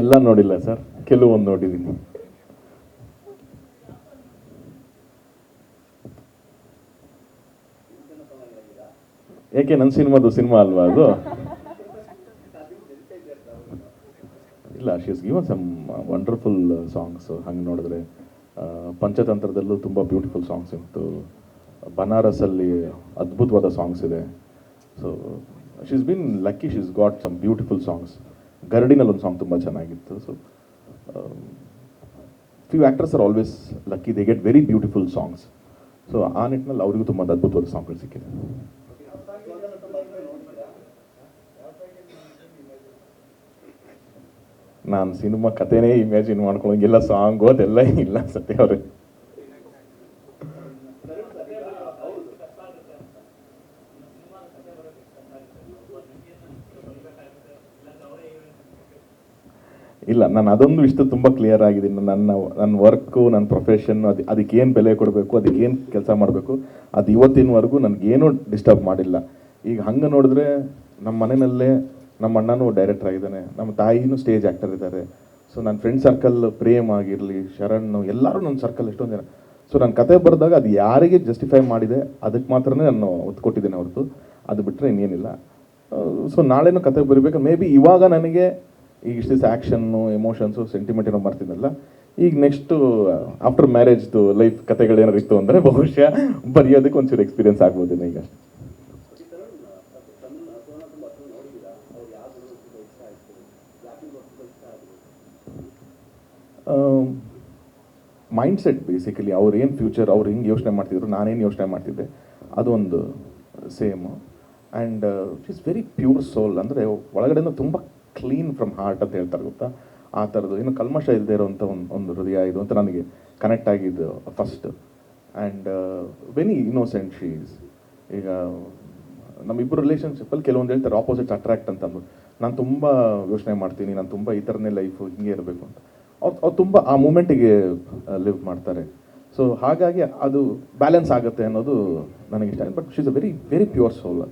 ಎಲ್ಲ ನೋಡಿಲ್ಲ ಸರ್. ಕೆಲವೊಂದು ನೋಡಿದ್ದೀನಿ ಏಕೆ ನನ್ನ ಸಿನಿಮಾದು ಸಿನಿಮಾ ಅಲ್ವಾ ಅದು? ಇಲ್ಲ she's given some wonderful songs ಹಂಗೆ ನೋಡಿದ್ರೆ ಪಂಚತಂತ್ರದಲ್ಲೂ ತುಂಬ ಬ್ಯೂಟಿಫುಲ್ ಸಾಂಗ್ಸ್ ಇತ್ತು. ಬನಾರಸಲ್ಲಿ ಅದ್ಭುತವಾದ ಸಾಂಗ್ಸ್ ಇದೆ. So she's been lucky she's got some beautiful songs ಗರಡಿನಲ್ಲಿ ಒಂದು ಸಾಂಗ್ ತುಂಬ ಚೆನ್ನಾಗಿತ್ತು. So few actors are always lucky they get very beautiful songs so ಆ ನಿಟ್ಟಿನಲ್ಲಿ ಅವರಿಗೂ ತುಂಬ ಅದ್ಭುತವಾದ ಸಾಂಗ್ಗಳು ಸಿಕ್ಕಿದೆ. ನಾನು ಸಿನಿಮಾ ಕಥೆನೇ ಇಮ್ಯಾಜಿನ್ ಮಾಡ್ಕೊಳಂಗಿಲ್ಲ ಸಾಂಗು ಅದೆಲ್ಲ ಇಲ್ಲ ಸತ್ಯ ಅವ್ರೆ. ಇಲ್ಲ, ನಾನು ಅದೊಂದು ಇಷ್ಟು ತುಂಬ ಕ್ಲಿಯರ್ ಆಗಿದ್ದೀನಿ. ನನ್ನ ನನ್ನ ವರ್ಕು ನನ್ನ ಪ್ರೊಫೆಷನ್ನು ಅದು ಅದಕ್ಕೇನು ಬೆಲೆ ಕೊಡಬೇಕು, ಅದಕ್ಕೆ ಏನು ಕೆಲಸ ಮಾಡಬೇಕು, ಅದು ಇವತ್ತಿನವರೆಗೂ ನನಗೇನು ಡಿಸ್ಟರ್ಬ್ ಮಾಡಿಲ್ಲ. ಈಗ ಹಂಗೆ ನೋಡಿದ್ರೆ ನಮ್ಮ ಮನೆಯಲ್ಲೇ ನಮ್ಮ ಅಣ್ಣನೂ ಡೈರೆಕ್ಟರ್ ಆಗಿದ್ದಾನೆ, ನಮ್ಮ ತಾಯಿನೂ ಸ್ಟೇಜ್ ಆ್ಯಕ್ಟರ್ ಇದ್ದಾರೆ. ಸೊ ನನ್ನ ಫ್ರೆಂಡ್ ಸರ್ಕಲ್ ಪ್ರೇಮ್ ಆಗಿರಲಿ, ಶರಣ್, ಎಲ್ಲರೂ ನನ್ನ ಸರ್ಕಲ್ ಎಷ್ಟೊಂದು ಜನ. ಸೊ ನಾನು ಕತೆ ಬರೆದಾಗ ಅದು ಯಾರಿಗೆ ಜಸ್ಟಿಫೈ ಮಾಡಿದೆ ಅದಕ್ಕೆ ಮಾತ್ರ ನಾನು ಒತ್ತು ಕೊಟ್ಟಿದ್ದೇನೆ ಹೊರತು. ಅದು ಬಿಟ್ಟರೆ ಇನ್ನೇನಿಲ್ಲ. ಸೊ ನಾಳೆನೂ ಕತೆ ಬರಿಬೇಕು. ಮೇ ಬಿ ಇವಾಗ ನನಗೆ ಈಗ ಇಷ್ಟು ದಿವಸ ಆ್ಯಕ್ಷನ್ನು ಎಮೋಷನ್ಸು ಸೆಂಟಿಮೆಂಟ್ ಏನೋ ಮಾಡ್ತಿದ್ದಲ್ಲ ಈಗ ನೆಕ್ಸ್ಟು ಆಫ್ಟರ್ ಮ್ಯಾರೇಜ್ದು ಲೈಫ್ ಕಥೆಗಳು ಏನಾರು ಇತ್ತು ಅಂದರೆ ಬಹುಶಃ ಬರೆಯೋದಕ್ಕೆ ಒಂಚೂರು ಎಕ್ಸ್ಪೀರಿಯನ್ಸ್ ಆಗ್ಬೋದೇನೋ ಈಗ ಮೈಂಡ್ಸೆಟ್ ಮೈಂಡ್ ಸೆಟ್ ಬೇಸಿಕಲಿ ಅವ್ರು ಏನು ಫ್ಯೂಚರ್ ಅವ್ರು ಹೆಂಗೆ ಯೋಚನೆ ಮಾಡ್ತಿದ್ರು, ನಾನೇನು ಯೋಚನೆ ಮಾಡ್ತಿದ್ದೆ, ಅದೊಂದು same and is very pure soul ಅಂದರೆ ಒಳಗಡೆಯಿಂದ ತುಂಬ ಕ್ಲೀನ್ ಫ್ರಮ್ ಹಾರ್ಟ್ ಅಂತ ಹೇಳ್ತಾರೆ ಗೊತ್ತಾ? ಆ ಥರದ್ದು ಏನು ಕಲ್ಮಶ ಇಲ್ಲದೆ ಇರೋವಂಥ ಒಂದು ಒಂದು ಹೃದಯ ಇದು ಅಂತ ನನಗೆ ಕನೆಕ್ಟ್ ಆಗಿದ್ದು first and very innocent she's ಈಗ ನಮ್ಮಿಬ್ಬರು ರಿಲೇಷನ್ಶಿಪ್ಪಲ್ಲಿ ಕೆಲವೊಂದು ಹೇಳ್ತಾರೆ ಆಪೋಸಿಟ್ಸ್ ಅಟ್ರಾಕ್ಟ್ ಅಂತ ಅಂದ್ಬಿಟ್ಟು. ನಾನು ತುಂಬ ಯೋಚನೆ ಮಾಡ್ತೀನಿ, ನಾನು ತುಂಬ ಈ ಥರನೇ ಲೈಫು ಹಿಂಗೆ ಇರಬೇಕು ಅಂತ. ಅವ್ರು ಅವ್ರು ತುಂಬ ಆ ಮೂಮೆಂಟಿಗೆ ಲಿವ್ ಮಾಡ್ತಾರೆ. ಸೊ ಹಾಗಾಗಿ ಅದು ಬ್ಯಾಲೆನ್ಸ್ ಆಗುತ್ತೆ ಅನ್ನೋದು ನನಗೆ ಇಷ್ಟ but she's a very very pure soul